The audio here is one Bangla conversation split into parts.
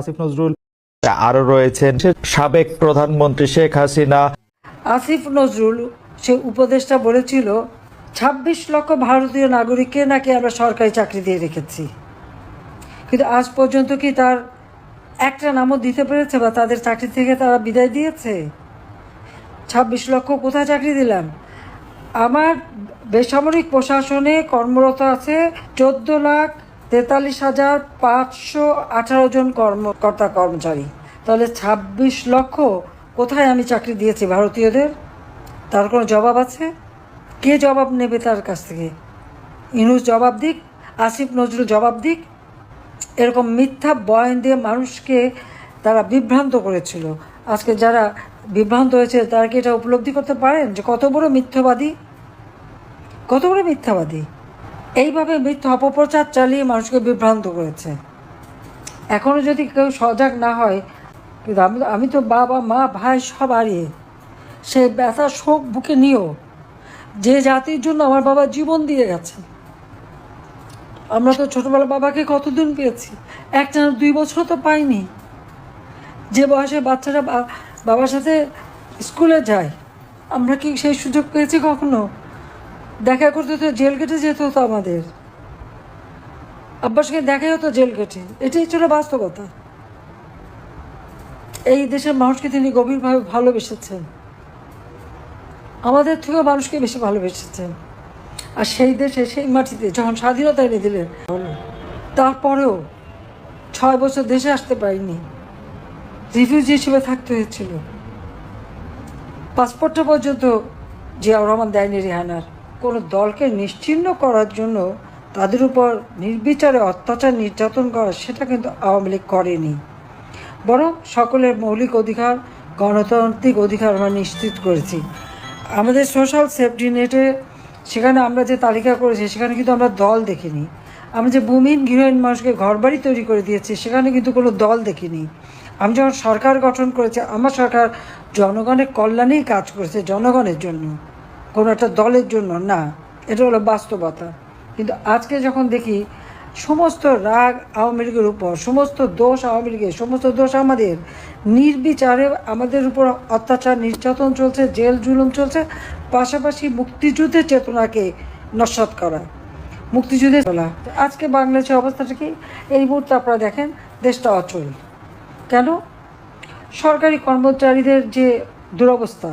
আসিফ নজরুল। আরও রয়েছেন সাবেক প্রধানমন্ত্রী শেখ হাসিনা। আসিফ নজরুল সে উপদেষ্টা বলেছিল ছাব্বিশ লক্ষ ভারতীয় নাগরিককে নাকি আমরা সরকারি চাকরি দিয়ে রেখেছি। কিন্তু আজ পর্যন্ত কি তার একটা নামও দিতে পেরেছে বা তাদের চাকরি থেকে তারা বিদায় দিয়েছে? ছাব্বিশ লক্ষ কোথায় চাকরি দিলাম আমার বেসামরিক প্রশাসনে কর্মরত আছে চোদ্দ লাখ তেতাল্লিশ হাজার পাঁচশো আঠারো জন কর্মকর্তা কর্মচারী। তাহলে ছাব্বিশ লক্ষ কোথায় আমি চাকরি দিয়েছি ভারতীয়দের? তার কোনো জবাব আছে? কে জবাব নেবে তার কাছ থেকে? ইনুস জবাব দিক, আসিফ নজরুল জবাব দিক। এরকম মিথ্যা বয়ান দিয়ে মানুষকে তারা বিভ্রান্ত করেছিল। আজকে যারা বিভ্রান্ত হয়েছে, তারা কি এটা উপলব্ধি করতে পারেন যে কত বড় মিথ্যাবাদী? কত বড় মিথ্যাবাদী? এইভাবে মিথ্যা অপপ্রচার চালিয়ে মানুষকে বিভ্রান্ত করেছে। এখনও যদি কেউ সজাগ না হয়, কিন্তু আমি আমি তো বাবা, মা, ভাই সব হারিয়ে সেই ব্যথা শোক বুকে নিয়েও। যে জাতির জন্য আমার বাবা জীবন দিয়ে গেছে আমরা তো ছোটবেলা বাবাকে কতদিন পেয়েছি? একটা দুই বছর তো পাইনি। যে বয়সে বাচ্চারা বাবার সাথে স্কুলে যায়, আমরা কি সেই সুযোগ পেয়েছি কখনো? দেখা করতে তো জেল গেটে যেতে হতো আমাদের। আব্বার সঙ্গে দেখাই হতো জেল গেটে এটাই ছিল বাস্তবতা। এই দেশের মানুষকে তিনি গভীরভাবে ভালোবেসেছেন। আমাদের থেকেও মানুষকে বেশি ভালোবেসেছেন। আর সেই দেশে, সেই মাটিতে যখন স্বাধীনতা এনে দিলেন, তারপরেও ছয় বছর দেশে আসতে পারিনি। রিফিউজি হিসেবে থাকতে হয়েছিল। পাসপোর্টটা পর্যন্ত জিয়াউর রহমান দেয়নি রেহানার। কোনো দলকে নিশ্চিহ্ন করার জন্য তাদের উপর নির্বিচারে অত্যাচার নির্যাতন করা সেটা কিন্তু আওয়ামী লীগ করেনি। বরং সকলের মৌলিক অধিকার, গণতান্ত্রিক অধিকার আমরা নিশ্চিত করেছি। আমাদের সোশ্যাল সেফটি নেটে সেখানে আমরা যে তালিকা করেছি, সেখানে কিন্তু আমরা দল দেখিনি। আমরা যে ভূমিহীন গৃহহীন মানুষকে ঘরবাড়ি তৈরি করে দিয়েছি, সেখানে কিন্তু কোনো দল দেখিনি। আমি যখন সরকার গঠন করেছি, আমার সরকার জনগণের কল্যাণেই কাজ করেছে জনগণের জন্য। কোনো একটা দলের জন্য, না, এটা হলো বাস্তবতা। কিন্তু আজকে যখন দেখি সমস্ত রাগ আওয়ামী লীগের উপর, সমস্ত দোষ আওয়ামী লীগের, সমস্ত দোষ আমাদের, নির্বিচারে আমাদের উপর অত্যাচার, নির্যাতন চলছে, জেল জুলুম চলছে, পাশাপাশি মুক্তিযুদ্ধের চেতনাকে নস্বাত করা মুক্তিযুদ্ধে চলা আজকে বাংলাদেশের অবস্থাটা কি এই মুহূর্তে আপনারা দেখেন, দেশটা অচল। কেন? সরকারি কর্মচারীদের যে দুরবস্থা,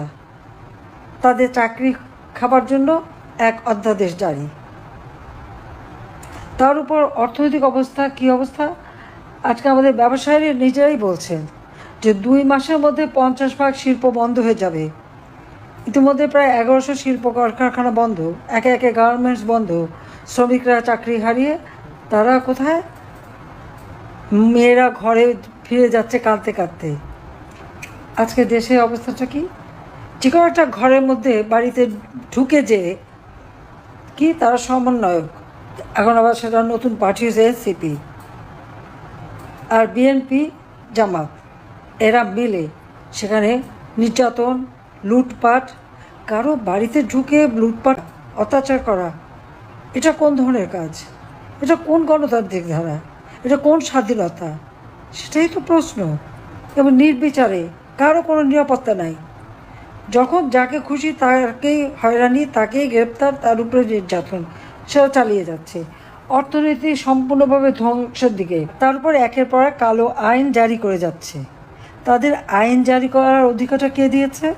তাদের চাকরি খাবার জন্য এক অধ্যাদেশ জারি। তার উপর অর্থনৈতিক অবস্থা, কি অবস্থা? আজকে আমাদের ব্যবসায়ীরা নিজেরাই বলছেন যে দুই মাসের মধ্যে পঞ্চাশ ভাগ শিল্প বন্ধ হয়ে যাবে। ইতিমধ্যে প্রায় এগারোশো শিল্প কারখানা বন্ধ। একে একে গার্মেন্টস বন্ধ। শ্রমিকরা চাকরি হারিয়ে তারা কোথায়? মেয়েরা ঘরে ফিরে যাচ্ছে কাঁদতে কাঁদতে। আজকে দেশের অবস্থাটা কি? যে কোনো একটা ঘরের মধ্যে বাড়িতে ঢুকে যে কি তারা সমন্বয়ক। এখন আবার সেটা নতুন পার্টি হয়েছে এনসিপি। আর বিএনপি জামাত, এরা মিলে সেখানে নির্যাতন, লুটপাট, কারও বাড়িতে ঢুকে লুটপাট, অত্যাচার করা, এটা কোন ধরনের কাজ? এটা কোন গণতান্ত্রিক ধারা? এটা কোন স্বাধীনতা? সেটাই তো প্রশ্ন। এবং নির্বিচারে, কারও কোনো নিরাপত্তা নাই। যখন যাকে খুশি তাকেই হয়রানি, তাকেই গ্রেপ্তার, তার উপরে নির্যাতন। সেটা চালিয়ে যাচ্ছে। অর্থনীতি সম্পূর্ণভাবে ধ্বংসের দিকে। তার উপর একের পর এক কালো আইন জারি করে যাচ্ছে। তাদের আইন জারি করার অধিকারটা কে দিয়েছে?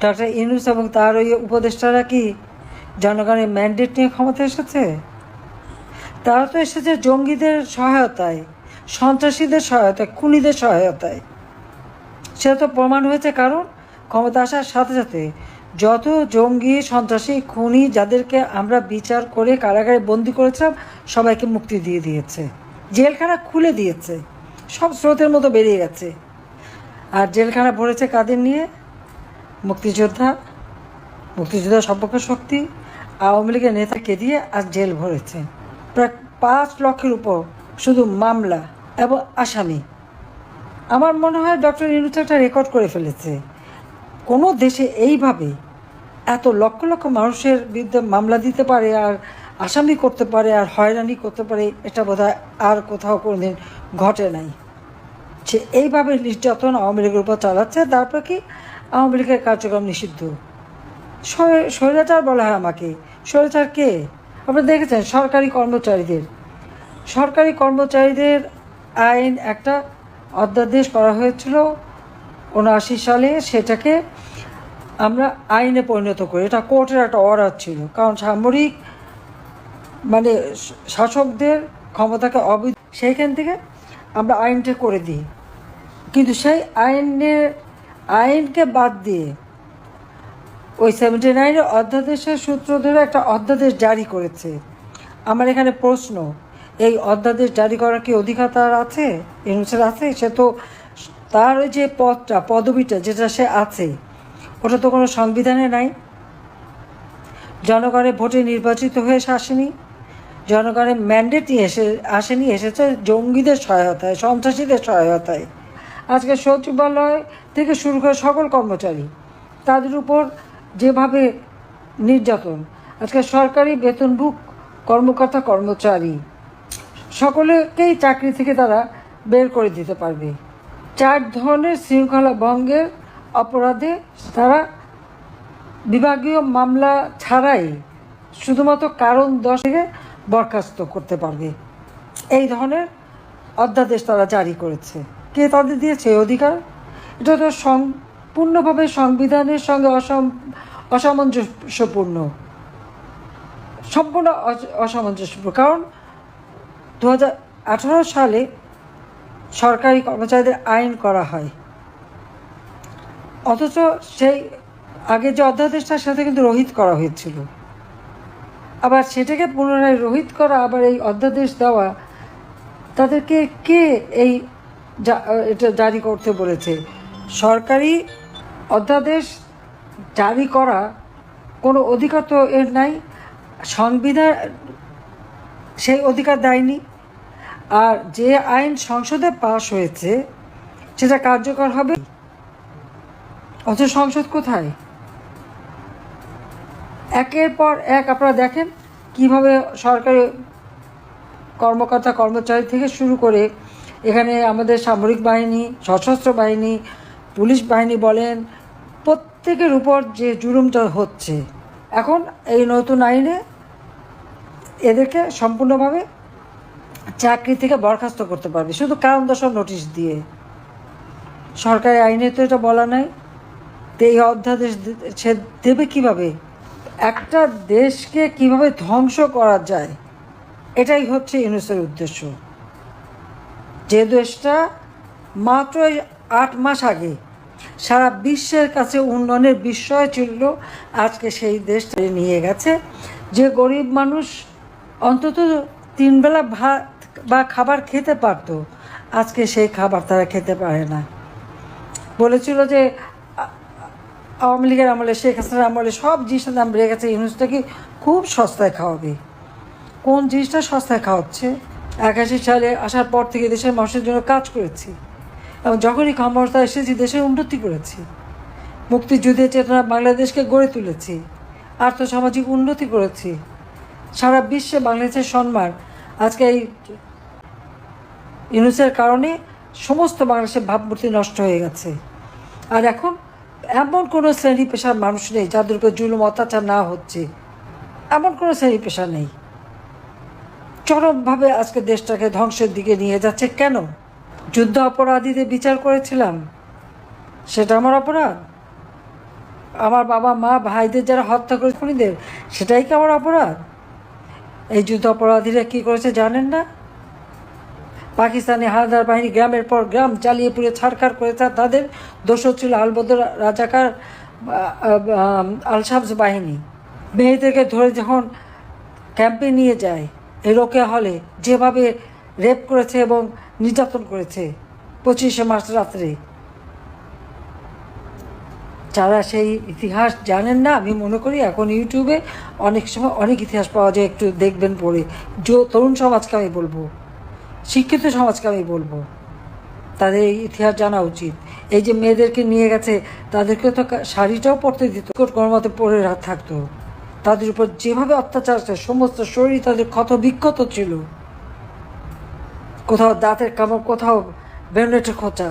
ডক্টর ইনুস এবং তার ওই উপদেষ্টারা কি জনগণের ম্যান্ডেট নিয়ে ক্ষমতা এসেছে? তারা তো এসেছে জঙ্গিদের সহায়তায়, সন্ত্রাসীদের সহায়তায়, খুনিদের সহায়তায়। সেটা তো প্রমাণ হয়েছে কারণ ক্ষমতা আসার সাথে সাথে যত জঙ্গি, সন্ত্রাসী, খুনি যাদেরকে আমরা বিচার করে কারাগারে বন্দি করেছিলাম, সবাইকে মুক্তি দিয়ে দিয়েছে। জেলখানা খুলে দিয়েছে। সব স্রোতের মতো বেরিয়ে গেছে। আর জেলখানা ভরেছে কাদের নিয়ে? মুক্তিযোদ্ধা মুক্তিযোদ্ধা সম্পর্ক শক্তি, আওয়ামী লীগের নেতাকে দিয়ে আজ জেল ভরেছে। প্রায় পাঁচ লক্ষের উপর শুধু মামলা এবং আসামি। আমার মনে হয় ডক্টর ইনুস একটা রেকর্ড করে ফেলেছে। কোনো দেশে এইভাবে এত লক্ষ লক্ষ মানুষের বিরুদ্ধে মামলা দিতে পারে আর আসামি করতে পারে আর হয়রানি করতে পারে, এটা বোধহয় আর কোথাও কোনোদিন ঘটে নাই। সে এইভাবে নির্যাতন আওয়ামী লীগের উপর চালাচ্ছে তারপর কি আওয়ামী লীগের কার্যক্রম নিষিদ্ধ? স্বৈ- স্বৈরাচার বলা হয় আমাকে। স্বৈরাচার কে? আপনারা দেখেছেন, সরকারি কর্মচারীদের। সরকারি কর্মচারীদের আইন একটা অধ্যাদেশ করা হয়েছিল উনআশি সালে সেটাকে আমরা আইনে পরিণত করি। এটা কোর্টের একটা অর্ডার ছিল। কারণ সামরিক মানে শাসকদের ক্ষমতাকে অবৈধ, সেইখান থেকে আমরা আইনটা করে দিই। কিন্তু সেই আইনের, আইনকে বাদ দিয়ে ওই সেভেন্টি নাইনের অধ্যাদেশের সূত্র ধরে একটা অধ্যাদেশ জারি করেছে। আমার এখানে প্রশ্ন, এই অধ্যাদেশ জারি করার কি অধিকার তার আছে? ইউনুসের আছে? সে তো তার ওই যে পদটা পদবিটা যেটা সে আছে, ওটা তো কোনো সংবিধানে নাই। জনগণের ভোটে নির্বাচিত হয়ে সে আসেনি। জনগণের ম্যান্ডেট নিয়ে এসে, আসেনি, এসেছে জঙ্গিদের সহায়তায়, সন্ত্রাসীদের সহায়তায়। আজকে সচিবালয় থেকে শুরু করে সকল কর্মচারী, তাদের উপর যেভাবে নির্যাতন, আজকে সরকারি বেতনভুক কর্মকর্তা কর্মচারী, সকলেকেই চাকরি থেকে তারা বের করে দিতে পারবে। চার ধরনের শৃঙ্খলা ভঙ্গের অপরাধে তারা বিভাগীয় মামলা ছাড়াই শুধুমাত্র কারণ দশ থেকে বরখাস্ত করতে পারবে। এই ধরনের অধ্যাদেশ তারা জারি করেছে। কে তাদের দিয়েছে অধিকার? এটা তো সম্পূর্ণভাবে সংবিধানের সঙ্গে অসম, অসামঞ্জস্যপূর্ণ। সম্পূর্ণ অস- অসামঞ্জস্যপূর্ণ। কারণ দু হাজার আঠারো সালে সরকারি কর্মচারীদের আইন করা হয়। অথচ সেই আগে যে অধ্যাদেশটা সেটা কিন্তু রহিত করা হয়েছিল। আবার সেটাকে পুনরায় রহিত করা, আবার এই অধ্যাদেশ দেওয়া, তাদেরকে কে এই এটা জারি করতে বলেছে? সরকারি অধ্যাদেশ জারি করা কোনো অধিকার তো এর নাই, সংবিধান সেই অধিকার দেয়নি। আর যে আইন সংসদে পাশ হয়েছে সেটা কার্যকর হবে? অথচ সংসদ কোথায়? একের পর এক, আপনারা দেখেন কীভাবে সরকারি কর্মকর্তা, কর্মচারী থেকে শুরু করে এখানে আমাদের সামরিক বাহিনী, সশস্ত্র বাহিনী, পুলিশ বাহিনী বলেন, প্রত্যেকের উপর যে জুলুমটা হচ্ছে, এখন এই নতুন আইনে এদেরকে সম্পূর্ণভাবে চাকরি থেকে বরখাস্ত করতে পারবে। শুধু কারণ দর্শক নোটিশ দিয়ে। সরকারি আইনে তো এটা বলা নাই। তো এই অধ্যাদেশ সে দেবে কীভাবে? একটা দেশকে কীভাবে ধ্বংস করা যায়? এটাই হচ্ছে ইউনুসের উদ্দেশ্য। যে দেশটা মাত্র আট মাস আগে সারা বিশ্বের কাছে উন্নয়নের বিস্ময় ছিল, আজকে সেই দেশটা নিয়ে গেছে। যে গরিব মানুষ অন্তত তিনবেলা ভাত বা খাবার খেতে পারতো। আজকে সেই খাবার তারা খেতে পারে না। বলেছিল যে আওয়ামী লীগের আমলে, শেখ হাসিনার আমলে সব জিনিসের দাম বেড়ে গেছে। ইউনুসটা কি খুব সস্তায় খাওয়াবে? কোন জিনিসটা সস্তায় খাওয়াচ্ছে? একাশি সালে আসার পর থেকে দেশের মানুষের জন্য কাজ করেছি। এবং যখনই ক্ষমতা এসেছি, দেশের উন্নতি করেছি। মুক্তিযুদ্ধের চেতনা বাংলাদেশকে গড়ে তুলেছি। আর্থসামাজিক উন্নতি করেছি। সারা বিশ্বে বাংলাদেশের সম্মান। আজকে এই ইউনুসের কারণে সমস্ত বাংলাদেশের ভাবমূর্তি নষ্ট হয়ে গেছে। আর এখন এমন কোনো শ্রেণি পেশার মানুষ নেই যাদের উপর জুলুম, অত্যাচার না হচ্ছে। এমন কোনো শ্রেণি পেশা নেই। চরমভাবে আজকে দেশটাকে ধ্বংসের দিকে নিয়ে যাচ্ছে কেন? যুদ্ধ অপরাধীদের বিচার করেছিলাম। সেটা আমার অপরাধ। আমার বাবা, মা, ভাইদের যারা হত্যা করে খুনিদের, সেটাই কি আমার অপরাধ? এই যুদ্ধ অপরাধীরা কী করেছে জানেন না? পাকিস্তানি হানাদার বাহিনী গ্রামের পর গ্রাম চালিয়ে পুড়ে ছাড়খাড় করেছে। তাদের দোষর ছিল আলবদর রাজাকার আলসাবস বাহিনী। মেয়েদেরকে ধরে যখন ক্যাম্পে নিয়ে যায় এই রোকে হলে যেভাবে রেপ করেছে এবং নির্যাতন করেছে, পঁচিশে মার্চ রাত্রে। যারা সেই ইতিহাস জানেন না, আমি মনে করি এখন ইউটিউবে অনেক সময় অনেক ইতিহাস পাওয়া যায়, একটু দেখবেন যে, তরুণ সমাজকে আমি বলব। শিক্ষিত সমাজকে আমি বলব। তাদের ইতিহাস জানা উচিত। এই যে মেয়েদেরকে নিয়ে গেছে, তাদেরকে তো শাড়িটাও পরতে দিত। কর্মতে মতে পরে থাকতো। তাদের উপর যেভাবে অত্যাচার আছে সমস্ত শরীর তাদের ক্ষত বিক্ষত ছিল। কোথাও দাঁতের কামড়, কোথাও ব্যান্ডেটের খোঁচা।